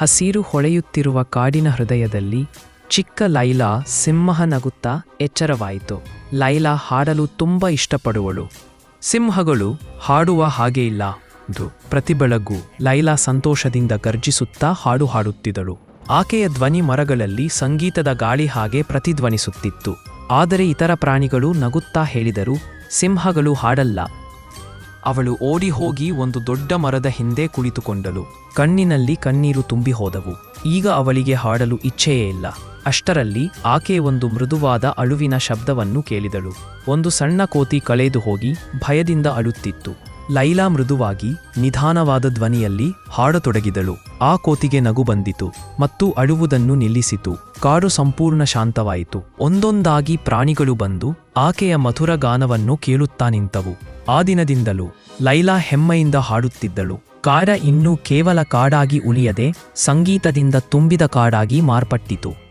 ಹಸಿರು ಹೊಳೆಯುತ್ತಿರುವ ಕಾಡಿನ ಹೃದಯದಲ್ಲಿ ಚಿಕ್ಕ ಲೈಲಾ ಸಿಂಹ ನಗುತ್ತಾ ಎಚ್ಚರವಾಯಿತು. ಲೈಲಾ ಹಾಡಲು ತುಂಬ ಇಷ್ಟಪಡುವಳು. ಸಿಂಹಗಳು ಹಾಡುವ ಹಾಗೆ ಇಲ್ಲ. ಪ್ರತಿ ಬೆಳಗು ಲೈಲಾ ಸಂತೋಷದಿಂದ ಗರ್ಜಿಸುತ್ತಾ ಹಾಡು ಹಾಡುತ್ತಿದ್ದಳು. ಆಕೆಯ ಧ್ವನಿ ಮರಗಳಲ್ಲಿ ಸಂಗೀತದ ಗಾಳಿ ಹಾಗೆ ಪ್ರತಿಧ್ವನಿಸುತ್ತಿತ್ತು. ಆದರೆ ಇತರ ಪ್ರಾಣಿಗಳು ನಗುತ್ತಾ ಹೇಳಿದರು, ಸಿಂಹಗಳು ಹಾಡಲ್ಲ. ಅವಳು ಓಡಿ ಹೋಗಿ ಒಂದು ದೊಡ್ಡ ಮರದ ಹಿಂದೆ ಕುಳಿತುಕೊಂಡಳು. ಕಣ್ಣಿನಲ್ಲಿ ಕಣ್ಣೀರು ತುಂಬಿ ಹೋದವು. ಈಗ ಅವಳಿಗೆ ಹಾಡಲು ಇಚ್ಛೆಯೇ ಇಲ್ಲ. ಅಷ್ಟರಲ್ಲಿ ಆಕೆ ಒಂದು ಮೃದುವಾದ ಅಳುವಿನ ಶಬ್ದವನ್ನು ಕೇಳಿದಳು. ಒಂದು ಸಣ್ಣ ಕೋತಿ ಕಳೆದು ಹೋಗಿ ಭಯದಿಂದ ಅಳುತ್ತಿತ್ತು. ಲೈಲಾ ಮೃದುವಾಗಿ, ನಿಧಾನವಾದ ಧ್ವನಿಯಲ್ಲಿ ಹಾಡತೊಡಗಿದಳು. ಆ ಕೋತಿಗೆ ನಗು ಬಂದಿತು ಮತ್ತು ಅಳುವುದನ್ನು ನಿಲ್ಲಿಸಿತು. ಕಾಡು ಸಂಪೂರ್ಣ ಶಾಂತವಾಯಿತು. ಒಂದೊಂದಾಗಿ ಪ್ರಾಣಿಗಳು ಬಂದು ಆಕೆಯ ಮಧುರ ಗಾನವನ್ನು ಕೇಳುತ್ತಾ ನಿಂತವು. ಆ ದಿನದಿಂದಲೂ ಲೈಲಾ ಹೆಮ್ಮೆಯಿಂದ ಹಾಡುತ್ತಿದ್ದಳು. ಕಾಡ ಇನ್ನೂ ಕೇವಲ ಕಾಡಾಗಿ ಉಳಿಯದೆ ಸಂಗೀತದಿಂದ ತುಂಬಿದ ಕಾಡಾಗಿ ಮಾರ್ಪಟ್ಟಿತು.